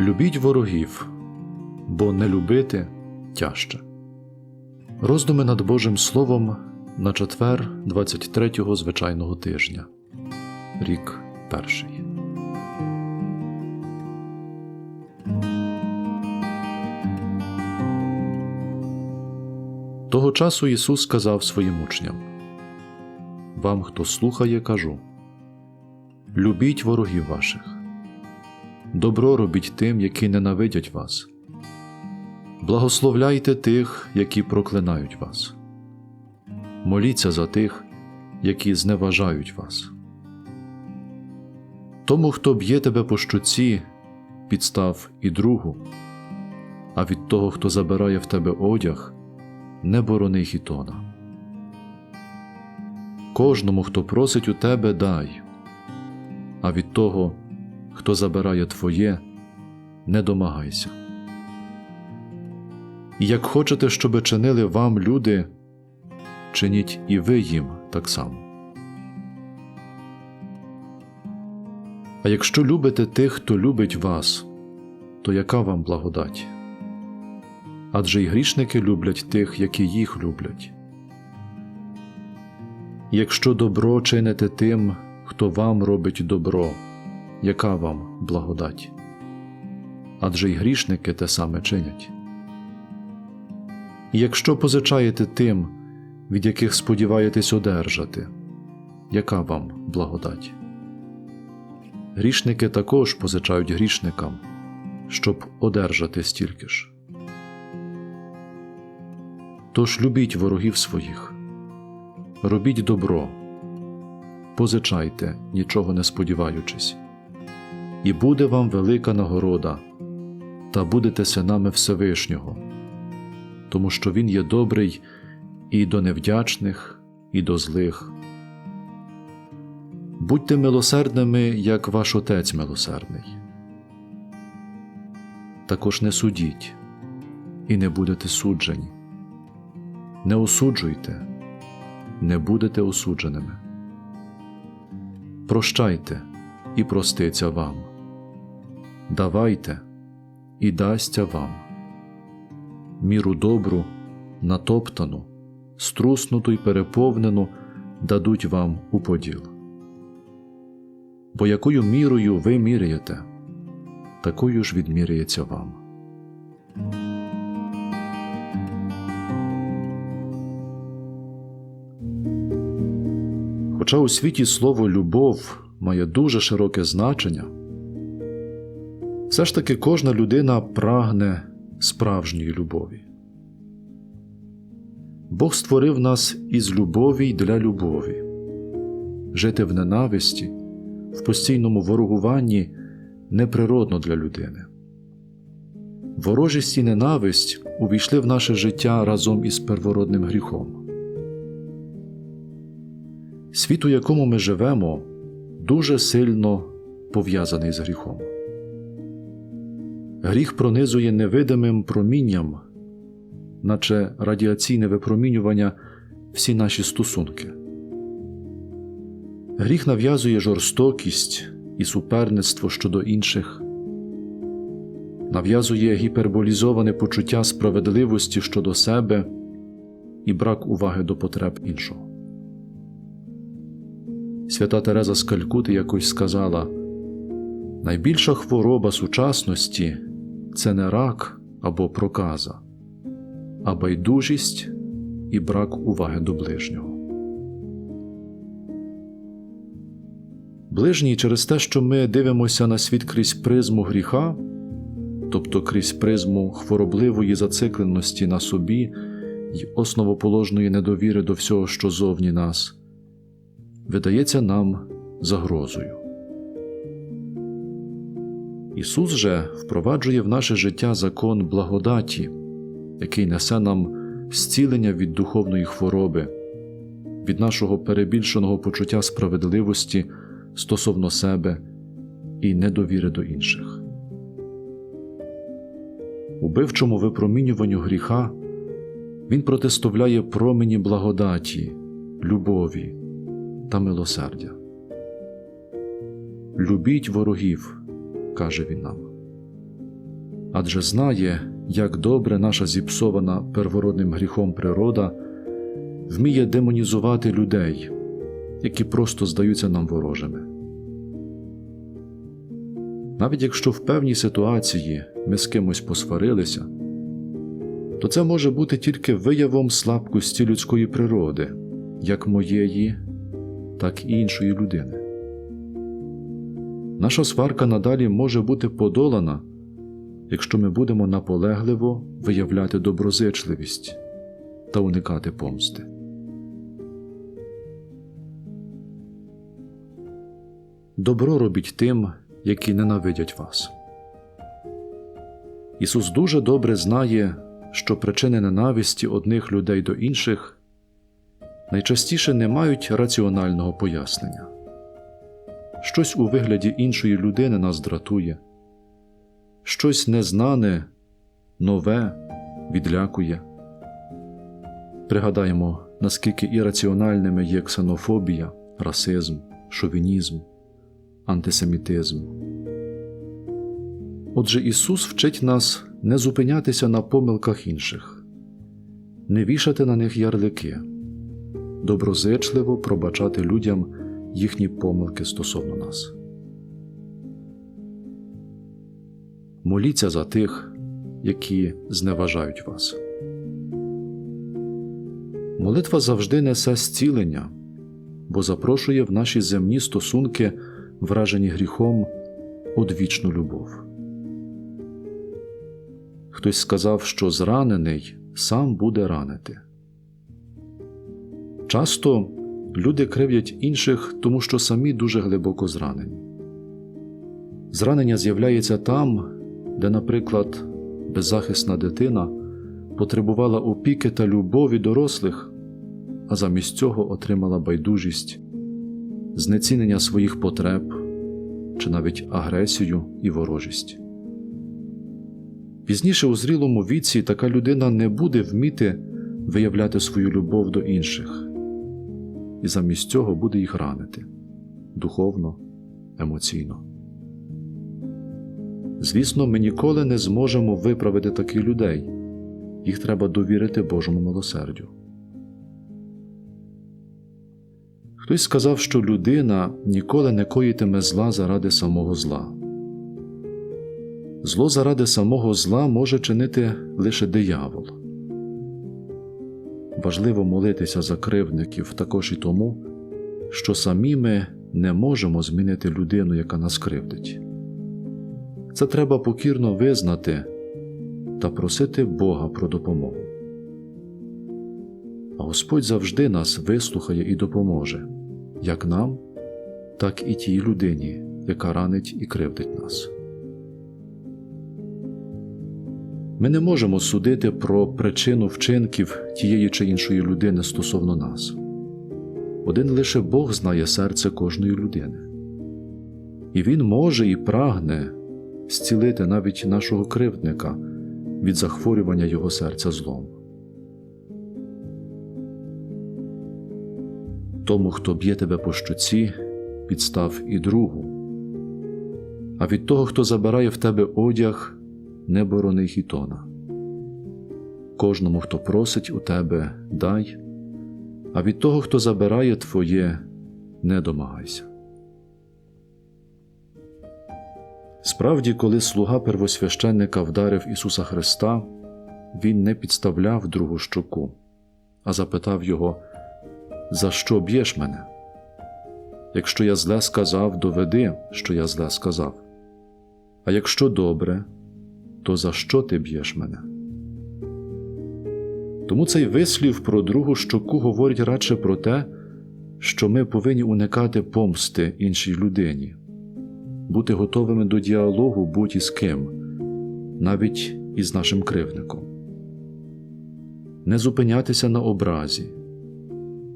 Любіть ворогів, бо не любити тяжче. Роздуми над Божим Словом на четвер 23-го звичайного тижня. Рік перший. Того часу Ісус сказав своїм учням: Вам, хто слухає, кажу: Любіть ворогів ваших, добро робіть тим, які ненавидять вас, благословляйте тих, які проклинають вас, моліться за тих, які зневажають вас. Тому, хто б'є тебе по щоці, підстав і другу, а від того, хто забирає в тебе одяг, не борони хітона. Кожному, хто просить у тебе, дай, а від того, хто забирає твоє, не домагайся. І як хочете, щоби чинили вам люди, чиніть і ви їм так само. А якщо любите тих, хто любить вас, то яка вам благодать? Адже й грішники люблять тих, які їх люблять. Якщо добро чините тим, хто вам робить добро, яка вам благодать? Адже й грішники те саме чинять. І якщо позичаєте тим, від яких сподіваєтесь одержати, яка вам благодать? Грішники також позичають грішникам, щоб одержати стільки ж. Тож любіть ворогів своїх, робіть добро, позичайте, нічого не сподіваючись, і буде вам велика нагорода, та будете синами Всевишнього, тому що Він є добрий і до невдячних, і до злих. Будьте милосердними, як ваш Отець милосердний. Також не судіть, і не будете суджені. Не осуджуйте, не будете осудженими. Прощайте і проститься вам. Давайте і дасться вам. Міру добру, натоптану, струснуту й переповнену дадуть вам у поділ. Бо якою мірою ви міряєте, такою ж відміряється вам. Хоча у світі слово любов має дуже широке значення, все ж таки кожна людина прагне справжньої любові. Бог створив нас із любові для любові. Жити в ненависті, в постійному ворогуванні неприродно для людини. Ворожість і ненависть увійшли в наше життя разом із первородним гріхом. Світ, у якому ми живемо, дуже сильно пов'язаний з гріхом. Гріх пронизує невидимим промінням, наче радіаційне випромінювання всі наші стосунки. Гріх нав'язує жорстокість і суперництво щодо інших, нав'язує гіперболізоване почуття справедливості щодо себе і брак уваги до потреб іншого. Свята Тереза з Калькути якось сказала: найбільша хвороба сучасності це не рак або проказа, а байдужість і брак уваги до ближнього. Ближній через те, що ми дивимося на світ крізь призму гріха, тобто крізь призму хворобливої зацикленості на собі й основоположної недовіри до всього, що зовні нас видається нам загрозою. Ісус же впроваджує в наше життя закон благодаті, який несе нам зцілення від духовної хвороби, від нашого перебільшеного почуття справедливості стосовно себе і недовіри до інших. Убивчому випромінюванню гріха Він протиставляє промені благодаті, любові та милосердя. Любіть ворогів, каже він нам. адже знає, як добре наша зіпсована первородним гріхом природа вміє демонізувати людей, які просто здаються нам ворожими. Навіть якщо в певній ситуації ми з кимось посварилися, то це може бути тільки виявом слабкості людської природи, як моєї, так і іншої людини. Наша сварка надалі може бути подолана, якщо ми будемо наполегливо виявляти доброзичливість та уникати помсти. Добро робіть тим, які ненавидять вас. Ісус дуже добре знає, що причини ненависті одних людей до інших найчастіше не мають раціонального пояснення. Щось у вигляді іншої людини нас дратує, щось незнане, нове відлякує. Пригадаємо, наскільки ірраціональними є ксенофобія, расизм, шовінізм, антисемітизм. Отже, Ісус вчить нас не зупинятися на помилках інших, не вішати на них ярлики, доброзичливо пробачати людям їхні помилки стосовно нас. Моліться за тих, які зневажають вас. Молитва завжди несе зцілення, бо запрошує в наші земні стосунки, вражені гріхом, одвічну любов. Хтось сказав, що зранений сам буде ранити. Часто люди кривдять інших, тому що самі дуже глибоко зранені. Зранення з'являється там, де, наприклад, беззахисна дитина потребувала опіки та любові дорослих, а замість цього отримала байдужість, знецінення своїх потреб чи навіть агресію і ворожість. Пізніше у зрілому віці така людина не буде вміти виявляти свою любов до інших, і замість цього буде їх ранити духовно, емоційно. Звісно, ми ніколи не зможемо виправити таких людей, їх треба довірити Божому милосердю. Хтось сказав, що людина ніколи не коїтиме зла заради самого зла. Зло заради самого зла може чинити лише диявол. Важливо молитися за кривдників також і тому, що самі ми не можемо змінити людину, яка нас кривдить. Це треба покірно визнати та просити Бога про допомогу. А Господь завжди нас вислухає і допоможе, як нам, так і тій людині, яка ранить і кривдить нас. Ми не можемо судити про причину вчинків тієї чи іншої людини стосовно нас. Один лише Бог знає серце кожної людини. І Він може і прагне зцілити навіть нашого кривдника від захворювання його серця злом. Тому, хто б'є тебе по щоці, підстав і другу, а від того, хто забирає в тебе одяг, не борони хітона. Кожному, хто просить у тебе, дай, а від того, хто забирає твоє, не домагайся. Справді, коли слуга первосвященника вдарив Ісуса Христа, Він не підставляв другу щоку, а запитав його, За що б'єш мене? Якщо я зле сказав, доведи, що я зле сказав. А якщо добре, то за що ти б'єш мене? Тому цей вислів про другу щоку говорить радше про те, що ми повинні уникати помсти іншій людині, бути готовими до діалогу будь із ким, навіть із нашим кривником, не зупинятися на образі,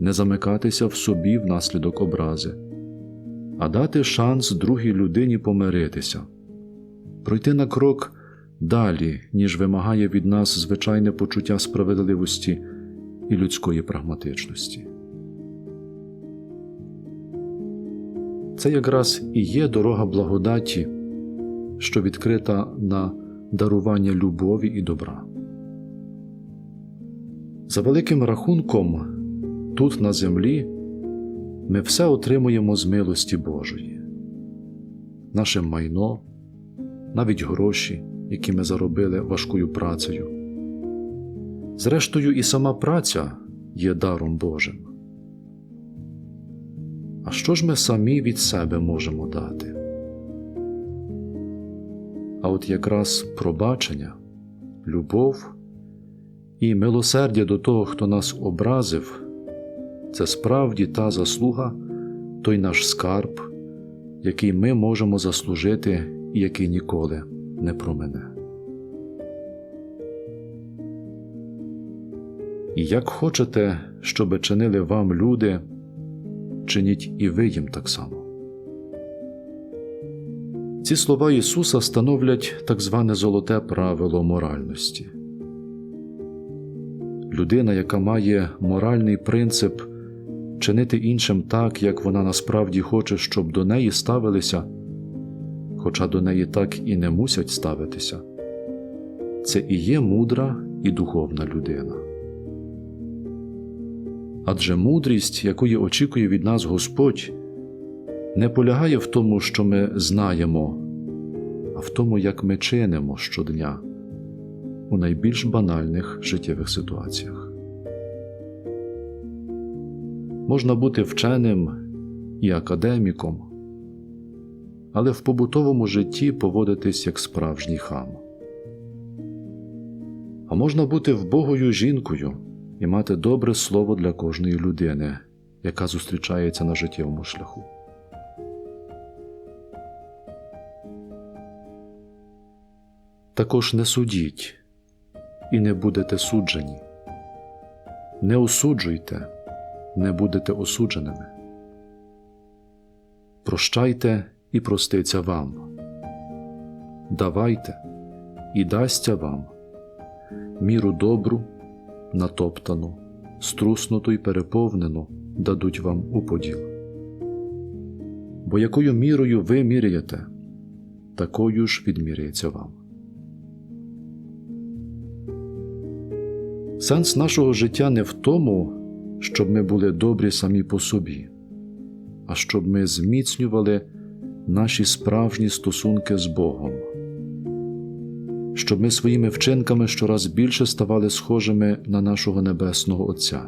не замикатися в собі внаслідок образи, а дати шанс другій людині помиритися, пройти на крок далі, ніж вимагає від нас звичайне почуття справедливості і людської прагматичності. Це якраз і є дорога благодаті, що відкрита на дарування любові і добра. За великим рахунком, тут на землі ми все отримуємо з милості Божої, наше майно, навіть гроші, які ми заробили важкою працею. Зрештою, і сама праця є даром Божим. А що ж ми самі від себе можемо дати? А от якраз пробачення, любов і милосердя до того, хто нас образив, це справді та заслуга, той наш скарб, який ми можемо заслужити який ніколи не промине. І як хочете, щоби чинили вам люди, чиніть і ви їм так само. Ці слова Ісуса становлять так зване золоте правило моральності. Людина, яка має моральний принцип чинити іншим так, як вона насправді хоче, щоб до неї ставилися, хоча до неї так і не мусять ставитися, це і є мудра і духовна людина. Адже мудрість, якої очікує від нас Господь, не полягає в тому, що ми знаємо, а в тому, як ми чинимо щодня у найбільш банальних життєвих ситуаціях. Можна бути вченим і академіком, але в побутовому житті поводитись як справжній хам. А можна бути вбогою жінкою і мати добре слово для кожної людини, яка зустрічається на життєвому шляху. Також не судіть і не будете суджені. Не осуджуйте, не будете осудженими. Прощайте і проститься вам. Давайте і дасться вам міру добру, натоптану, струснуту й переповнену дадуть вам у поділ. Бо якою мірою ви міряєте, такою ж відміряється вам. Сенс нашого життя не в тому, щоб ми були добрі самі по собі, а щоб ми зміцнювали наші справжні стосунки з Богом, щоб ми своїми вчинками щораз більше ставали схожими на нашого Небесного Отця.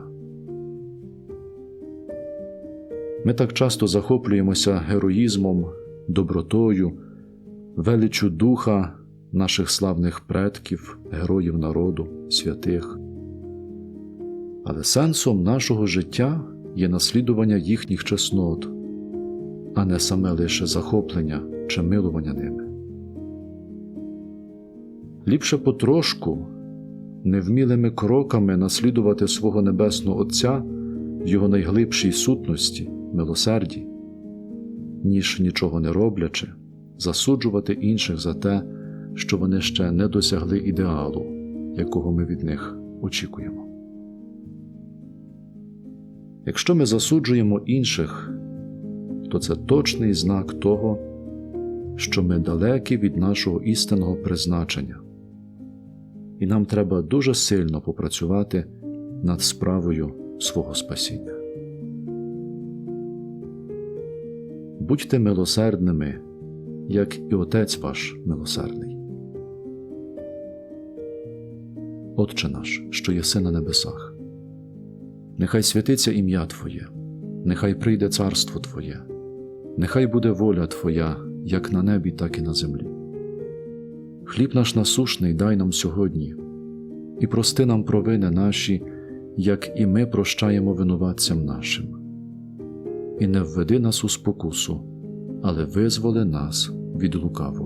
Ми так часто захоплюємося героїзмом, добротою, величчю духа наших славних предків, героїв народу, святих. Але сенсом нашого життя є наслідування їхніх чеснот, а не саме лише захоплення чи милування ними. Ліпше потрошку, невмілими кроками наслідувати свого Небесного Отця в його найглибшій сутності, милосерді, ніж нічого не роблячи, засуджувати інших за те, що вони ще не досягли ідеалу, якого ми від них очікуємо. Якщо ми засуджуємо інших, то це точний знак того, що ми далекі від нашого істинного призначення, і нам треба дуже сильно попрацювати над справою свого спасіння. Будьте милосердними, як і Отець ваш милосердний. Отче наш, що єси на небесах. Нехай святиться ім'я Твоє, нехай прийде царство Твоє, нехай буде воля Твоя, як на небі, так і на землі. Хліб наш насушний дай нам сьогодні, і прости нам провини наші, як і ми прощаємо винуватцям нашим. І не введи нас у спокусу, але визволи нас від лукавого.